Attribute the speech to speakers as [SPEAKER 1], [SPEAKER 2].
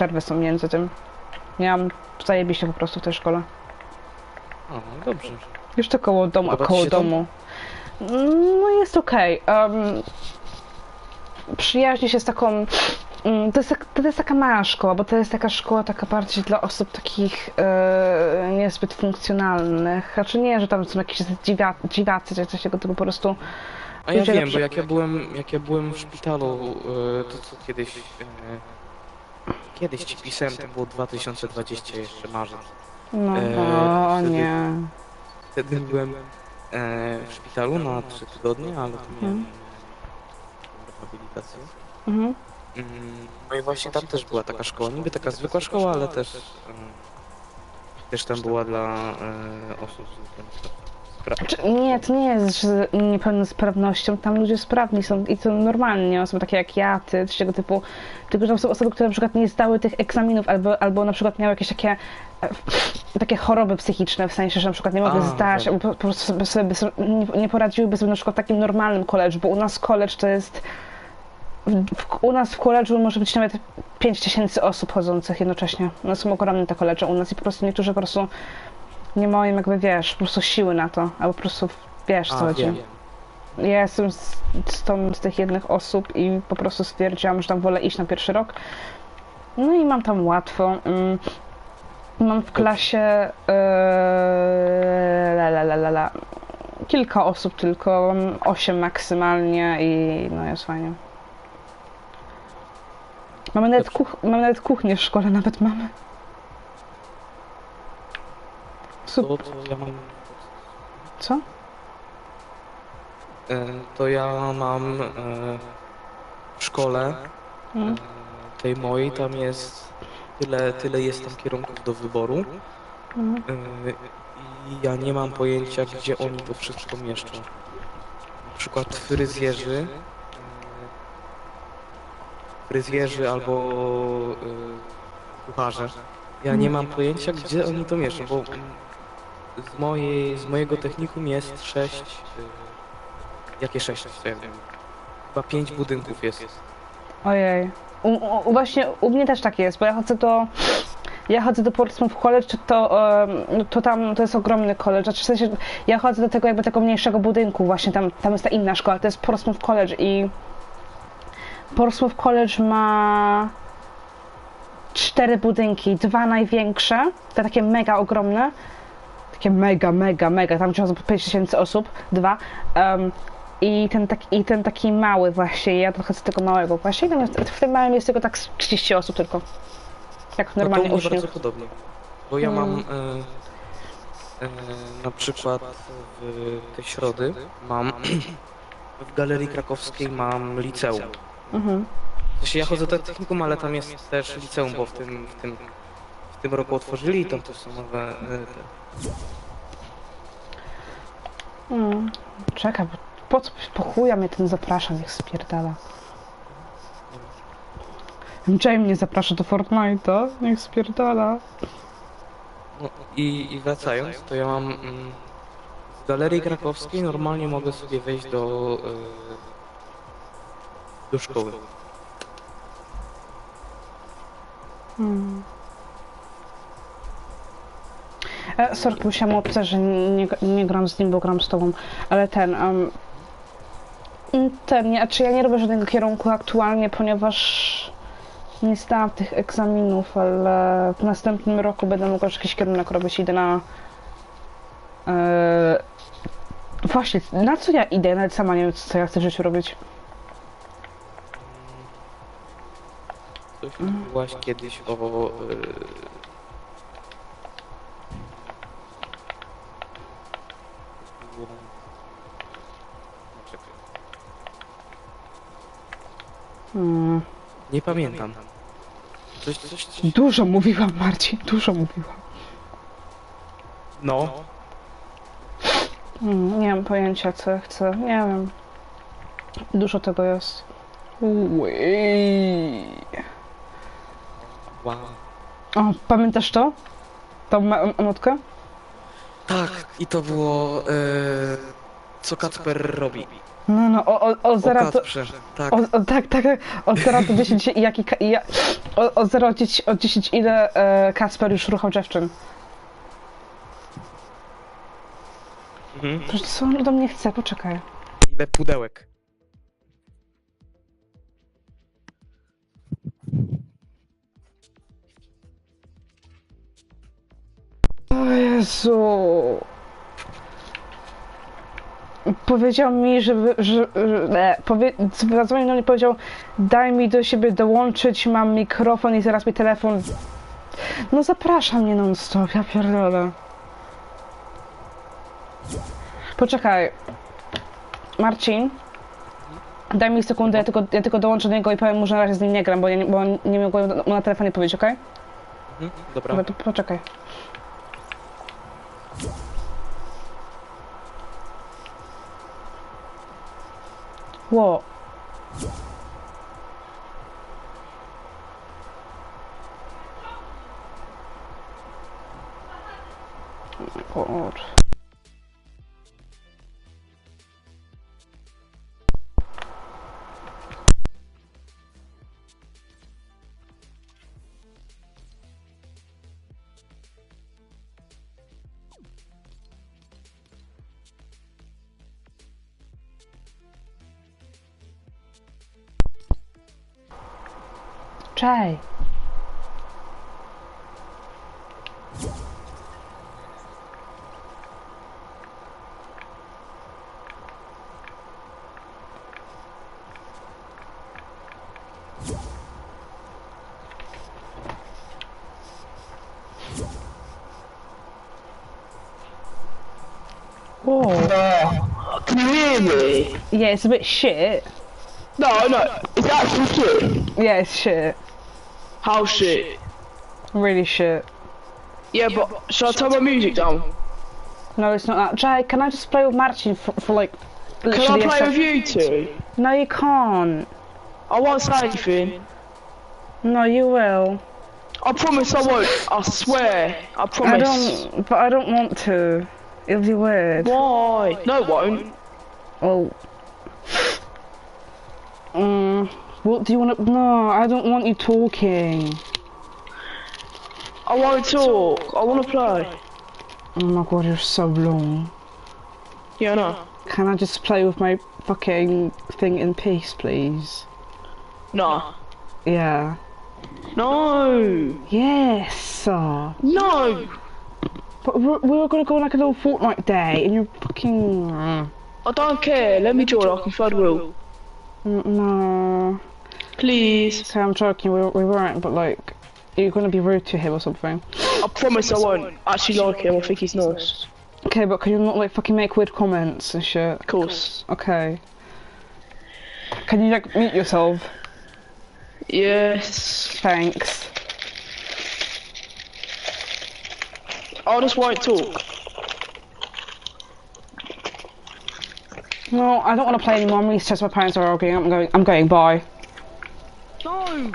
[SPEAKER 1] przerwy są między tym. Miałam zajebiście po prostu w tej szkole.
[SPEAKER 2] A, no dobrze.
[SPEAKER 1] Jeszcze koło domu,
[SPEAKER 2] Podoba
[SPEAKER 1] koło
[SPEAKER 2] się tam?
[SPEAKER 1] domu. No jest okej. Okay. przyjaźni się z taką... mm, To jest, tak- to jest taka mała szkoła, bo to jest taka szkoła taka bardziej dla osób takich e, niezbyt funkcjonalnych. Znaczy nie, że tam są jakieś dziwia, dziwacy czy coś takiego, tylko po prostu...
[SPEAKER 2] A ja wiem, bo jak ja byłem, jak ja byłem w szpitalu, e, to co kiedyś, e, kiedyś ci pisałem, to było 2020 jeszcze marzec.
[SPEAKER 1] No,
[SPEAKER 2] E,
[SPEAKER 1] o
[SPEAKER 2] wtedy-
[SPEAKER 1] nie.
[SPEAKER 2] Wtedy byłem e, w szpitalu na 3 tygodnie, ale to miałem rehabilitację.
[SPEAKER 1] Mhm.
[SPEAKER 2] Mm, No i właśnie tam też była taka szkoła, niby taka zwykła szkoła, ale też, e, też tam była dla e, osób z niepełnosprawnością.
[SPEAKER 1] Czy, nie, to nie jest z niepełnosprawnością. Tam ludzie sprawni są i to normalnie, osoby takie jak ja, ty, coś tego typu. Tylko, że tam są osoby, które na przykład nie zdały tych egzaminów albo, albo na przykład miały jakieś takie e, takie choroby psychiczne, w sensie, że na przykład nie mogły
[SPEAKER 2] A,
[SPEAKER 1] zdać,
[SPEAKER 2] tak.
[SPEAKER 1] albo po, po prostu sobie, sobie, nie, nie poradziłyby sobie na przykład w takim normalnym koledżu, bo u nas college to jest w, w, u nas w koledżu może być nawet 5 tysięcy osób chodzących jednocześnie. No są ogromne te koledże u nas i po prostu niektórzy po prostu nie mają jakby, wiesz, po prostu siły na to, albo po prostu, wiesz, co
[SPEAKER 2] A,
[SPEAKER 1] chodzi.
[SPEAKER 2] wiem.
[SPEAKER 1] Ja jestem z, z, tą, z tych jednych osób i po prostu stwierdziłam, że tam wolę iść na pierwszy rok. No i mam tam łatwo. Mm, Mam w klasie e, la, la, la, la, la, kilka osób tylko, mam osiem maksymalnie i no jest fajnie. Mamy nawet, kuch- mamy nawet kuchnię w szkole, nawet mamy. Super.
[SPEAKER 2] To, to ja mam
[SPEAKER 1] Co?
[SPEAKER 2] E, To ja mam e, w szkole
[SPEAKER 1] Mm.
[SPEAKER 2] e, tej mojej, tam jest tyle, tyle jest tam kierunków do wyboru
[SPEAKER 1] Mm.
[SPEAKER 2] e, i ja nie mam pojęcia, gdzie oni to wszystko mieszczą. Na przykład fryzjerzy, e, fryzjerzy albo e, kucharze. Ja nie mam pojęcia, gdzie oni to mieszczą, bo mm, z, mojej, z mojego technikum jest sześć e, Jakie sześć? Co ja wiem. Chyba pięć budynków jest.
[SPEAKER 1] Ojej. U, u, właśnie u mnie też tak jest, bo ja chodzę do. Ja chodzę do Portsmouth College, to, em, to tam to jest ogromny college. Znaczy w sensie ja chodzę do tego jakby tego mniejszego budynku, właśnie tam, tam jest ta inna szkoła, to jest Portsmouth College i Portsmouth College ma cztery budynki, dwa największe, te takie mega ogromne, takie mega, mega, mega, tam po 5 tysięcy osób, dwa. em, i ten, taki, I ten taki mały właśnie, ja trochę z tego małego właśnie, w tym małym jest tylko tak z 30 osób tylko. Jak
[SPEAKER 2] No to
[SPEAKER 1] normalnie
[SPEAKER 2] mnie
[SPEAKER 1] uczniów.
[SPEAKER 2] bardzo podobnie. Bo ja
[SPEAKER 1] Mm.
[SPEAKER 2] mam e, e, na przykład w te środy mam w Galerii Krakowskiej mam liceum.
[SPEAKER 1] Mhm.
[SPEAKER 2] Sensie ja chodzę do technikum, ale tam jest też liceum, bo w tym, w tym, w tym roku otworzyli i tam też są nowe e, te,
[SPEAKER 1] Mm. Czekaj, bo po co po chuja mnie ten zaprasza, niech spierdala. Jay mnie zaprasza do Fortnite'a, niech spierdala.
[SPEAKER 2] No i, i wracając, to ja mam mm, w Galerii Krakowskiej normalnie mogę sobie wejść do e, do szkoły.
[SPEAKER 1] Hmm. E, sorry, musiałam opisać, że nie, nie, gram z nim, bo gram z tobą, ale ten, um, ten, nie, czy ja nie robię żadnego kierunku aktualnie, ponieważ nie zdałam tych egzaminów, ale w następnym roku będę mogła jakiś kierunek robić, idę na... E, właśnie, na co ja idę? Nawet sama nie wiem, co ja chcę w życiu robić.
[SPEAKER 2] Coś mówiłaś kiedyś o e, Czekaj,
[SPEAKER 1] Hmm.
[SPEAKER 2] Nie pamiętam. Coś, coś, coś.
[SPEAKER 1] Dużo mówiłam, Marcin, dużo mówiłam.
[SPEAKER 2] No.
[SPEAKER 1] Mm, nie mam pojęcia, co ja chcę. Nie wiem. Dużo tego jest. Ui.
[SPEAKER 2] Wow.
[SPEAKER 1] O, pamiętasz to? Tą ma-?
[SPEAKER 2] Tak, i to było. E, co Kacper robi.
[SPEAKER 1] No, no, o, o, o
[SPEAKER 2] O
[SPEAKER 1] 0 do...
[SPEAKER 2] Kacprze, tak.
[SPEAKER 1] O, o, tak, tak, tak. Od 0 do 10 i jaki... ka- Ja, o, od 0 do 10, od 10 ile e, Kasper już ruchał dziewczyn?
[SPEAKER 2] Mhm.
[SPEAKER 1] Co on do mnie chce? Poczekaj.
[SPEAKER 2] Ile pudełek?
[SPEAKER 1] O Jezu. Powiedział mi, że, że e, powie, zadzwonił do mnie i powiedział daj mi do siebie dołączyć, mam mikrofon i zaraz mi telefon. No zaprasza mnie non stop, ja pierdolę. Poczekaj. Marcin. Daj mi sekundę, ja tylko, ja tylko dołączę do niego i powiem mu, że na razie z nim nie gram, bo, ja, nie- bo nie mogłem mu na telefonie powiedzieć, okej?
[SPEAKER 2] Mhm. Dobra.
[SPEAKER 1] Dobra, to poczekaj. What? Oh God. Czej. Whoa.
[SPEAKER 3] Can you hear me?
[SPEAKER 1] Yeah, it's a bit shit.
[SPEAKER 3] No, no, it's actually shit.
[SPEAKER 1] Yeah, it's shit.
[SPEAKER 3] How shit?
[SPEAKER 1] Really shit.
[SPEAKER 3] Yeah, but should I turn my music down?
[SPEAKER 1] No, it's not that. Jay, can I just play with Marcin for, for like
[SPEAKER 3] Can I play with you two?
[SPEAKER 1] No, you can't.
[SPEAKER 3] I won't say anything.
[SPEAKER 1] No, you will.
[SPEAKER 3] I promise I won't. I swear. I promise.
[SPEAKER 1] I don't, but I don't want to. It'll be weird.
[SPEAKER 3] Why? No, it won't.
[SPEAKER 1] Oh. What do you want to? No, I don't want you talking.
[SPEAKER 3] I want to talk. I want to play.
[SPEAKER 1] Oh my god, you're so long.
[SPEAKER 3] Yeah, no.
[SPEAKER 1] Can I just play with my fucking thing in peace, please?
[SPEAKER 3] No.
[SPEAKER 1] Yeah.
[SPEAKER 3] No.
[SPEAKER 1] Yes. uh,
[SPEAKER 3] No.
[SPEAKER 1] But we we were gonna go on like a little Fortnite day, and you're fucking.
[SPEAKER 3] I don't care. Let me join. I can third wheel.
[SPEAKER 1] Mm, No.
[SPEAKER 3] Please.
[SPEAKER 1] Okay, I'm joking. We, we weren't, but like, you're gonna be rude to him or something.
[SPEAKER 3] I promise I won't. I actually like him. I think he's nice.
[SPEAKER 1] Okay, but can you not like fucking make weird comments and shit?
[SPEAKER 3] Of course.
[SPEAKER 1] Okay. Can you like mute yourself?
[SPEAKER 3] Yes.
[SPEAKER 1] Thanks.
[SPEAKER 3] I just won't talk.
[SPEAKER 1] No, I don't want to play anymore. I'm really stressed. My parents are arguing. I'm going. I'm going. Bye.
[SPEAKER 3] No.